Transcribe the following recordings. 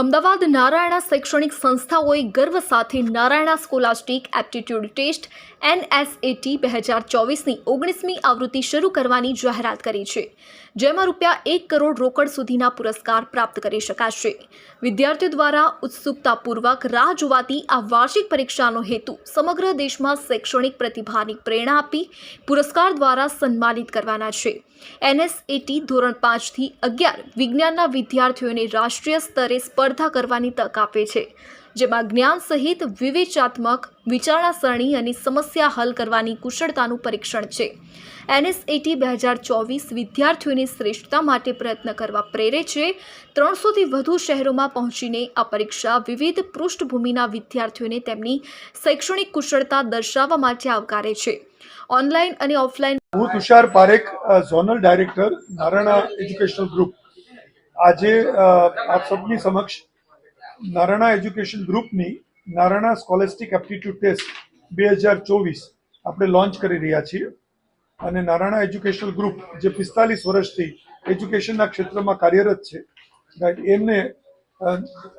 અમદાવાદ નારાયણા શૈક્ષણિક સંસ્થાઓએ ગર્વ સાથે નારાયણા સ્કોલાસ્ટિક એપ્ટિટ્યૂડ ટેસ્ટ એનએસએટી બે હજાર ચોવીસની ઓગણીસમી આવૃત્તિ શરૂ કરવાની જાહેરાત કરી છે, જેમાં રૂપિયા એક કરોડ રોકડ સુધીના પુરસ્કાર પ્રાપ્ત કરી શકાશે. વિદ્યાર્થીઓ દ્વારા ઉત્સુકતાપૂર્વક રાહ જોવાતી આ વાર્ષિક પરીક્ષાનો હેતુ સમગ્ર દેશમાં શૈક્ષણિક પ્રતિભાની પ્રેરણા આપી પુરસ્કાર દ્વારા સન્માનિત કરવાના છે. એનએસએટી ધોરણ પાંચથી અગિયાર વિજ્ઞાનના વિદ્યાર્થીઓને રાષ્ટ્રીય સ્તરે સ્પર્ધા કરવાની તક આપે છે, જેમાં જ્ઞાન સહિત વિવેચાત્મક વિચારણાસરણી અને સમસ્યા હલ કરવાની કુશળતાનું પરીક્ષણ છે. એનએસએટી બે હજાર ચોવીસ વિદ્યાર્થીઓની શ્રેષ્ઠતા માટે પ્રયત્ન કરવા પ્રેરે છે. ત્રણસોથી વધુ શહેરોમાં પહોંચીને આ પરીક્ષા વિવિધ પૃષ્ઠભૂમિના વિદ્યાર્થીઓને તેમની શૈક્ષણિક કુશળતા દર્શાવવા માટે આવકારે છે. ઓનલાઈન અને ઓફલાઈન હું Tushar Parekh zonal director, Narayana educational group. આજે આપ સૌની સમક્ષ નારાયણા એજ્યુકેશન ગ્રુપની નારાયણા સ્કોલેસ્ટિક એપ્ટિટ્યૂડ ટેસ્ટ બે હજાર ચોવીસ આપણે લોન્ચ કરી રહ્યા છીએ. અને નારાયણા એજ્યુકેશનલ ગ્રુપ જે પિસ્તાલીસ વર્ષથી એજ્યુકેશનના ક્ષેત્રમાં કાર્યરત છે right, એમને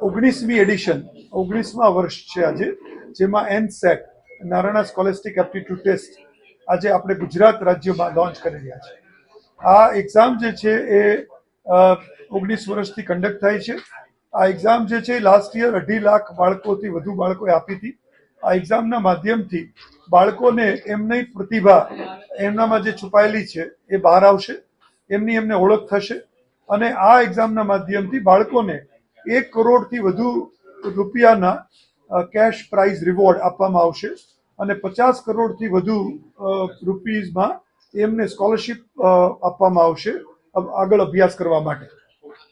ઓગણીસમી એડિશન ઓગણીસમા વર્ષ છે આજે જેમાં N SAT Narayana scholastic aptitude test આજે આપણે ગુજરાત રાજ્યમાં લોન્ચ કરી રહ્યા છે આ એક્ઝામ જે છે એ ઓગણીસ વર્ષથી કન્ડક્ટ થાય છે. આ એક્ઝામ જે છે લાસ્ટ યર અઢી લાખ બાળકોથી વધુ બાળકોએ આપી હતી. આ એક્ઝામના માધ્યમથી બાળકોને એમની પ્રતિભા એમનામાં જે છુપાયેલી છે, એ બહાર આવશે. એમની એમને ઓળખ થશે. અને આ એક્ઝામના માધ્યમથી બાળકોને એક કરોડથી વધુ રૂપિયાના કેશ પ્રાઇઝ રિવોર્ડ આપવામાં આવશે. અને પચાસ કરોડથી વધુ રૂપીઝમાં એમને સ્કોલરશિપ આપવામાં આવશે. આગળ અભ્યાસ કરવા માટે.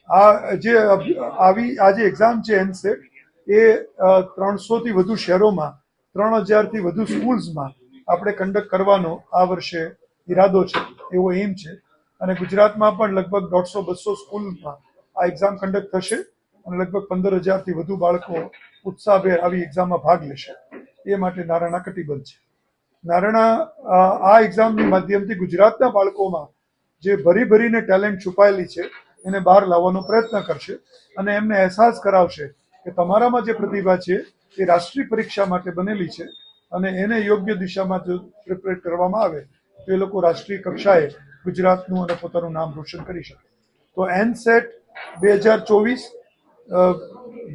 આ જે આવી, આ જે એક્ઝામ છે એનસેટ એ ત્રણસોથી વધુ શહેરોમાં, ત્રણ હજારથી વધુ સ્કૂલ્સમાં આપણે કન્ડક્ટ કરવાનો આ વર્ષે ઈરાદો છે, એવો એમ છે. અને ગુજરાતમાં પણ લગભગ દોઢસો, બસો સ્કૂલમાં આ એક્ઝામ કન્ડક્ટ થશે અને લગભગ પંદર હજારથી વધુ બાળકો ઉત્સાહભેર આવી એક્ઝામમાં ભાગ લેશે. એ માટે નારાયણા કટિબદ્ધ છે. નારાયણા આ એક્ઝામની માધ્યમથી ગુજરાતના બાળકોમાં જે ભરી ભરીને ટેલેન્ટ છુપાયેલી છે એને બહાર લાવવાનો પ્રયત્ન કરશે અને એમને અહેસાસ કરાવશે કે તમારામાં જે પ્રતિભા છે એ રાષ્ટ્રીય પરીક્ષા માટે બનેલી છે અને એને યોગ્ય દિશામાં જો પ્રિપેર કરવામાં આવે, તો એ લોકો રાષ્ટ્રીય કક્ષાએ ગુજરાતનું અને પોતાનું નામ રોશન કરી શકે. તો એન સેટ બે હજાર ચોવીસ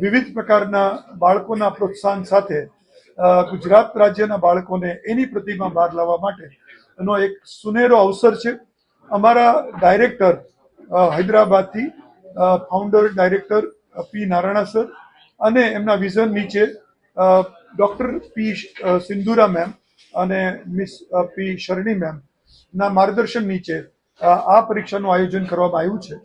વિવિધ પ્રકારના બાળકોના પ્રોત્સાહન સાથે ગુજરાત રાજ્યના બાળકોને એની પ્રતિમા બહાર લાવવા માટે એનો એક સુનેરો અવસર છે. અમારા director હૈદરાબાદથી founder director P Narayana sir અને એમના વિઝન નીચે ડૉક્ટર પી સિંધુરા મેમ અને મિસ પી શરણી મેમ ના માર્ગદર્શન નીચે આ પરીક્ષાનું આયોજન કરવામાં આવ્યું છે.